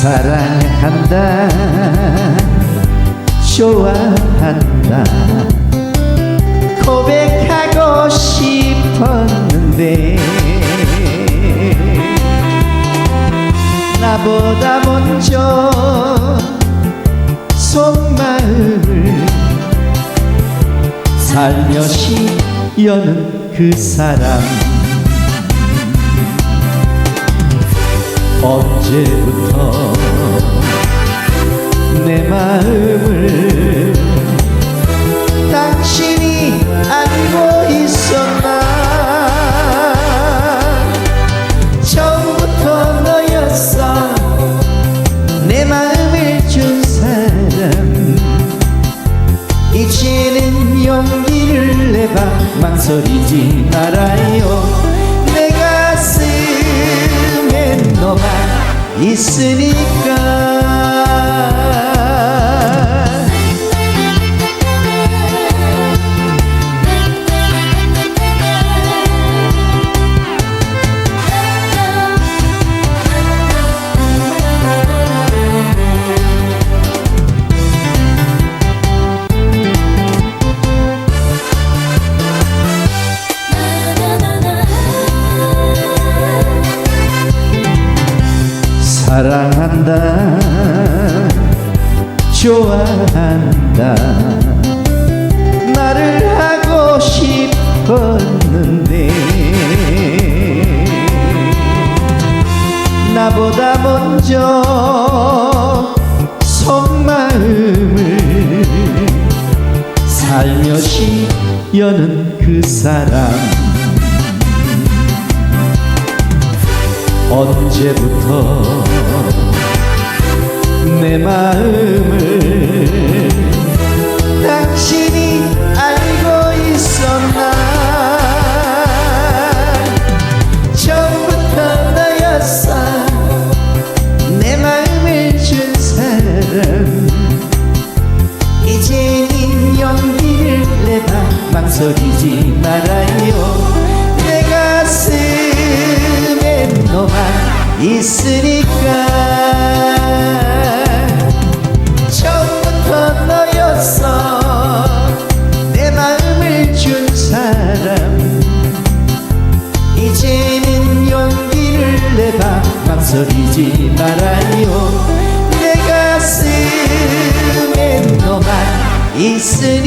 사랑한다. 좋아한다. 고백하고 싶었는데 나보다 먼저 속마음을 살며시 여는 그 사람 언제부터 내 마음을 당신이 알고 있었나? 처음부터 너였어. 내 마음을 준 사람. 이제는 용기를 내봐. 망설이지 말아요 있으니 사랑한다 좋아한다. 나를 하고 싶었는데 나보다 먼저 속마음을 살며시 여는 그 사람 언제부터 내 마음을 당신이 알고 있었나? 처음부터 너였어. 내 마음을 준 사람. 이제는 용기를 내봐. 망설이지 말아요 있으니까. 처음부터 너였어. 내 마음을 준 사람. 이제는 용기를 내봐. 망설이지 말아요. 내 가슴에 너만 있으